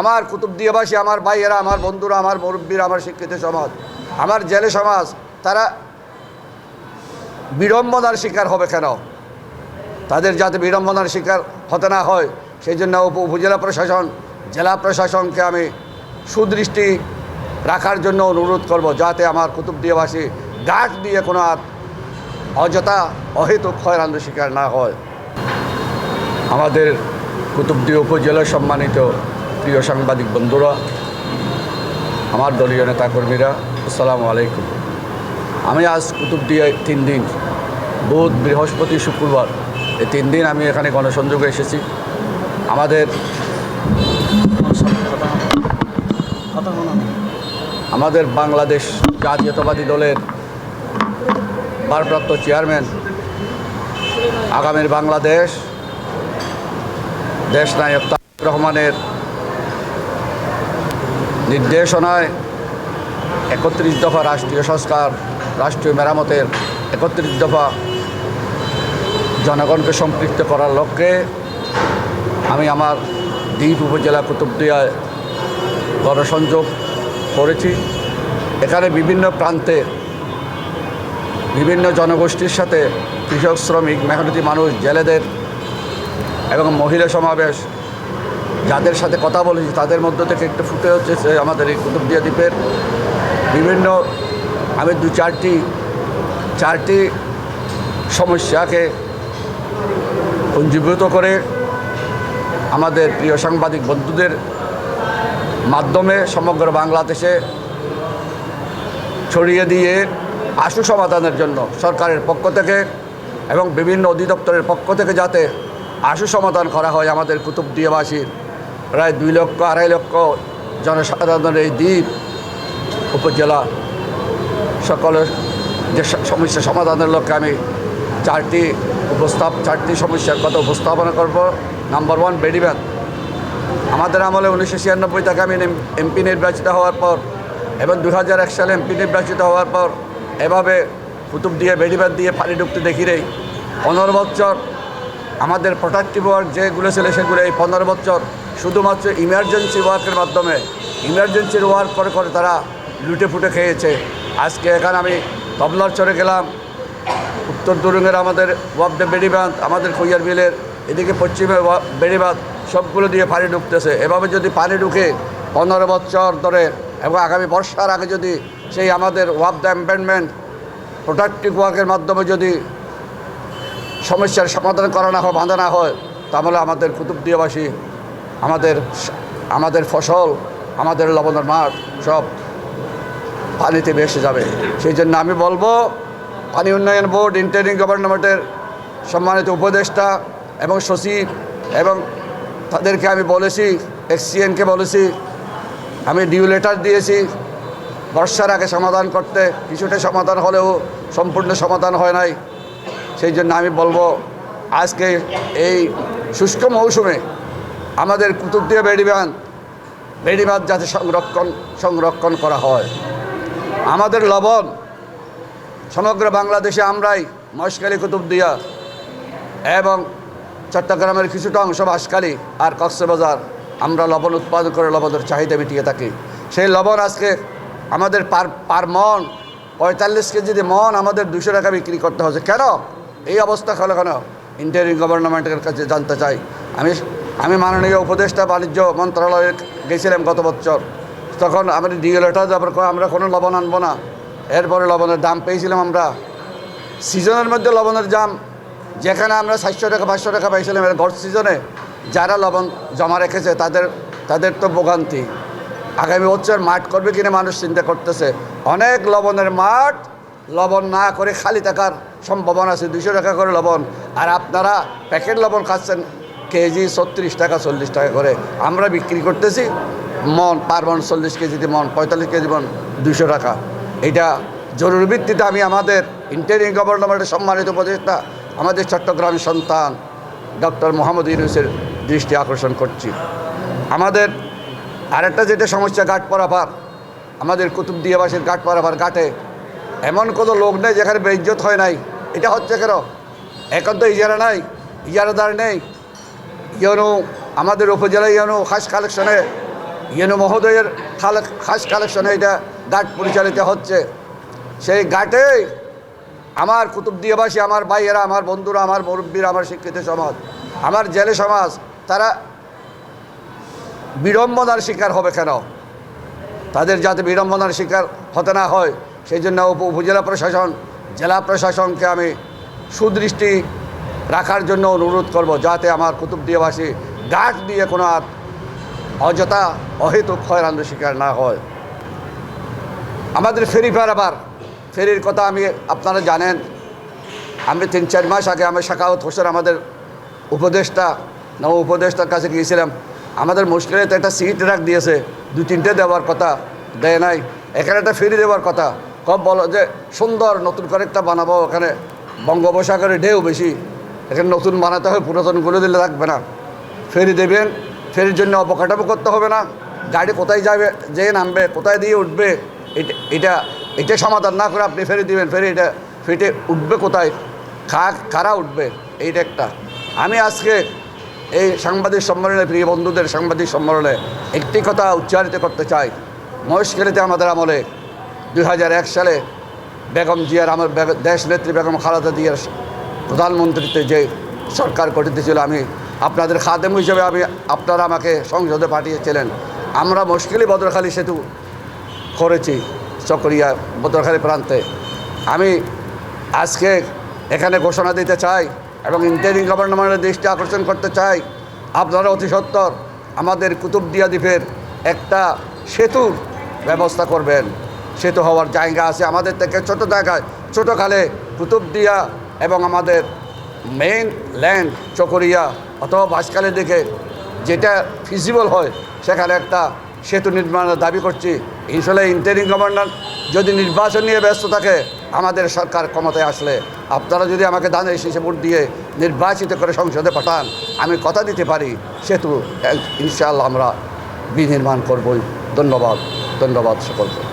আমার কুতুবদিয়াবাসী, আমার ভাইয়েরা, আমার বন্ধুরা, আমার মুরব্বীরা, আমার শিক্ষিত সমাজ, আমার জেলে সমাজ, তারা বিড়ম্বনার শিকার হবে কেন? তাদের যাতে বিড়ম্বনার শিকার হতে না হয় সেই জন্য উপ, উপজেলা প্রশাসন, জেলা প্রশাসনকে আমি সুদৃষ্টি রাখার জন্য অনুরোধ করব, যাতে আমার কুতুবদিয়াবাসী গাছ দিয়ে কোনো আর অযথা অহেতুক হয়রানির শিকার না হয়। আমাদের কুতুবদিয়া উপজেলার সম্মানিত প্রিয় সাংবাদিক বন্ধুরা, আমার দলীয় নেতাকর্মীরা, আসসালামু আলাইকুম। আমি আজ কুতুবদিয়ায় তিন দিন, বুধ, বৃহস্পতি, শুক্রবার, এই তিন দিন আমি এখানে গণসংযোগে এসেছি। আমাদের আমাদের বাংলাদেশ জাতীয়তাবাদী দলের ভারপ্রাপ্ত চেয়ারম্যান, আগামীর বাংলাদেশ দেশ নায়ক রহমানের নির্দেশনায় একত্রিশ দফা রাষ্ট্রীয় সংস্কার, রাষ্ট্রীয় মেরামতের একত্রিশ দফা জনগণকে সম্পৃক্ত করার লক্ষ্যে আমি আমার দ্বীপ উপজেলা কুতুবদিয়ায় গণসংযোগ করেছি। এখানে বিভিন্ন প্রান্তে বিভিন্ন জনগোষ্ঠীর সাথে কৃষক, শ্রমিক, মেহনতি মানুষ, জেলেদের এবং মহিলা সমাবেশ যাদের সাথে কথা বলেছি, তাদের মধ্য থেকে একটু ফুটে হচ্ছে আমাদের এই কুতুবদিয়া দ্বীপের বিভিন্ন আমি দু চারটি চারটি সমস্যাকে পুঞ্জীভূত করে আমাদের প্রিয় সাংবাদিক বন্ধুদের মাধ্যমে সমগ্র বাংলাদেশে ছড়িয়ে দিয়ে আশু সমাধানের জন্য সরকারের পক্ষ থেকে এবং বিভিন্ন অধিদপ্তরের পক্ষ থেকে যাতে আশু সমাধান করা হয় আমাদের কুতুবদিয়াবাসীর প্রায় দুই লক্ষ, আড়াই লক্ষ জনসাধারণের এই দ্বীপ উপজেলা সকলের যে সমস্যা সমাধানের লক্ষ্যে আমি চারটি উপস্থাপ, চারটি সমস্যার কথা উপস্থাপনা করব। নাম্বার ওয়ান বেডিব্যান আমাদের আমলে উনিশশো ছিয়ানব্বই থেকে আমি এমপি নির্বাচিত হওয়ার পর এবং দু হাজার এক সালে এমপি নির্বাচিত হওয়ার পর এভাবে কুতুব দিয়ে বেডিবাদ দিয়ে পানি ঢুকতে দেখি রে পনেরো বছর আমাদের প্রোটেক্টিভ ওয়ার্ক যেগুলো ছিল সেগুলো এই পনেরো বছর শুধুমাত্র ইমার্জেন্সি ওয়ার্কের মাধ্যমে ইমার্জেন্সির ওয়ার্ক করে করে তারা লুটে ফুটে খেয়েছে। আজকে এখানে আমি তবলার চড়ে গেলাম। উত্তর দুরুঙ্গের আমাদের ওয়াবডে বেড়িবাঁধ আমাদের খৈয়ার বিলের এদিকে পশ্চিমে বেড়িবাঁধ সবগুলো দিয়ে পানি ঢুকতেছে। এভাবে যদি পানি ঢুকে পনেরো বছর ধরে এবং আগামী বর্ষার আগে যদি সেই আমাদের ওয়াবদা এম্পেনমেন্ট প্রোডাক্টিভ ওয়ার্কের মাধ্যমে যদি সমস্যার সমাধান করা না হয়, বাঁধা না হয়, তাহলে আমাদের কুতুবদিয়াবাসী আমাদের আমাদের ফসল, আমাদের লবণের মাঠ সব পানিতে ভেসে যাবে। সেই জন্য আমি বলব, পানি উন্নয়ন বোর্ড ইন্টারিং গভর্নমেন্টের সম্মানিত উপদেষ্টা এবং সচিব এবং তাদেরকে আমি বলেছি এক্সিএনকে বলেছি, আমি ডিউ লেটার দিয়েছি, বর্ষার আগে সমাধান করতে, কিছুটা সমাধান হলেও সম্পূর্ণ সমাধান হয় নাই। সেই জন্য আমি বলব, আজকে এই শুষ্ক মৌসুমে আমাদের কুতুবদিয়া বেড়িবাঁধ বেড়িবাঁধ যাতে সংরক্ষণ সংরক্ষণ করা হয়। আমাদের লবণ, সমগ্র বাংলাদেশে আমরাই মহেশখালী, কুতুবদিয়া এবং চট্টগ্রামের কিছুটা অংশ বাঁশখালী আর কক্সবাজার আমরা লবণ উৎপাদন করে লবণের চাহিদা মিটিয়ে থাকি। সেই লবণ আজকে আমাদের পার পার মন, পঁয়তাল্লিশ কেজি মন আমাদের দুশো টাকা বিক্রি করতে হচ্ছে। কেন? এই অবস্থা হলো কেন? ইন্টারিং গভর্নমেন্টের কাছে জানতে চাই। আমি আমি মাননীয় উপদেষ্টা বাণিজ্য মন্ত্রণালয়ে গেছিলাম গত বছর। তখন আমাদের ডিও লেটার যাবার আমরা কোনো লবণ আনব না। এরপরে লবণের দাম পেয়েছিলাম আমরা। সিজনের মধ্যে লবণের দাম, যেখানে আমরা সাতশো টাকা, পাঁচশো টাকা পাইছিলাম এর গড় সিজনে, যারা লবণ জমা রেখেছে তাদের তাদের তো ভোগান্তি। আগামী বছর মাঠ করবে কিনা মানুষ চিন্তা করতেছে। অনেক লবণের মাঠ, লবণ না করে খালি থাকার সম্ভাবনা আছে। দুশো টাকা করে লবণ। আর আপনারা প্যাকেট লবণ খাচ্ছেন কেজি ছত্রিশ টাকা, চল্লিশ টাকা করে। আমরা বিক্রি করতেছি, মন, পার মন চল্লিশ কেজিতে মন, পঁয়তাল্লিশ কেজি মন দুশো টাকা। এটা জরুরি ভিত্তিতে আমি আমাদের ইন্টারিং গভর্নমেন্টের সম্মানিত উপদেষ্টা, আমাদের চট্টগ্রামের সন্তান, ডক্টর মোহাম্মদ ইউনুসের দৃষ্টি আকর্ষণ করছি। আমাদের আরেকটা যেটা সমস্যা, ঘাট পারাপার, আমাদের কুতুবদিয়াবাসীর ঘাট পারাপার ঘাটে এমন কোনো লোক নেই যেখানে বেইজ্জত হয় নাই। এটা হচ্ছে কেন? এখন তো ইজারা নাই, ইজারাদার নেই। ইয়নো আমাদের উপজেলায় ইয়নো খাস কালেকশনে ইয়েনু মহোদয়ের খাস কালেকশনে এটা ঘাট পরিচালিত হচ্ছে। সেই ঘাটে আমার কুতুবদিয়াবাসী, আমার ভাইয়েরা, আমার বন্ধুরা, আমার মুরব্বীরা, আমার শিক্ষিত সমাজ, আমার জেলে সমাজ, তারা বিড়ম্বনার শিকার হবে কেন? তাদের যাতে বিড়ম্বনার শিকার হতে না হয়, সেই জন্য উপজেলা প্রশাসন, জেলা প্রশাসনকে আমি সুদৃষ্টি রাখার জন্য অনুরোধ করব, যাতে আমার কুতুবদিয়াবাসী ঘাট দিয়ে কোনো আর অযথা অহেতুক হয়রানির শিকার না হয়। আমাদের ফেরি আবার ফেরির কথা আমি আপনারা জানেন। আমি তিন চার মাস আগে আমি শাখাওত হোসেন আমাদের উপদেষ্টা, নব উপদেষ্টার কাছে গিয়েছিলাম। আমাদের মুশকিলেতে একটা সিট রাখ দিয়েছে, দু তিনটে দেওয়ার কথা দেয় নাই, এখানে একটা ফেরি দেওয়ার কথা। কব বলো যে সুন্দর নতুন করে একটা বানাবো, ওখানে বঙ্গোপসাগরের ঢেউ বেশি। এখানে নতুন বানাতে হবে পুরাতনগুলো দিলে রাখবে না। ফেরি দেবেন, ফেরির জন্য অবকাঠামো করতে হবে না। গাড়ি কোথায় যাবে, যে নামবে, কোথায় দিয়ে উঠবে, এটা এটা এটা সমাধান না করে আপনি ফেরি দিবেন, ফেরি এটা ফেটে উঠবে কোথায়? খা, কারা উঠবে? এইটা একটা। আমি আজকে এই সাংবাদিক সম্মেলনে, প্রিয় বন্ধুদের সাংবাদিক সম্মেলনে একটি কথা উচ্চারিত করতে চাই। মহেশখালীতে আমাদের আমলে দু হাজার এক সালে বেগম জিয়ার আমার দেশ নেত্রী বেগম খালেদা জিয়ার প্রধানমন্ত্রীতে যে সরকার গঠিত ছিল, আমি আপনাদের খাদেম হিসেবে আমি, আপনারা আমাকে সংসদে পাঠিয়েছিলেন। আমরা মুশকিলই বদরখালী সেতু করেছি, চকরিয়া বদরখালী প্রান্তে। আমি আজকে এখানে ঘোষণা দিতে চাই এবং ইন্টারিং গভর্নমেন্টের দৃষ্টি আকর্ষণ করতে চাই। আপনারা অতি সত্তর আমাদের কুতুবদিয়া দ্বীপের একটা সেতুর ব্যবস্থা করবেন। সেতু হওয়ার জায়গা আছে আমাদের থেকে ছোট জায়গায় ছোটো খালে কুতুবদিয়া এবং আমাদের মেইন ল্যান্ড চকরিয়া অথবা বাসকালের দিকে যেটা ফিজিবল হয়, সেখানে একটা সেতু নির্মাণের দাবি করছি। ইনশাল্লাহ ইন্টারিং গভর্নর যদি নির্বাচন নিয়ে ব্যস্ত থাকে, আমাদের সরকার ক্ষমতায় আসলে আপনারা যদি আমাকে দানের শীষে ভোট দিয়ে নির্বাচিত করে সংসদে পাঠান, আমি কথা দিতে পারি, সেতু ইনশাআল্লাহ আমরা বিনির্মাণ করবই। ধন্যবাদ ধন্যবাদ সকলকে।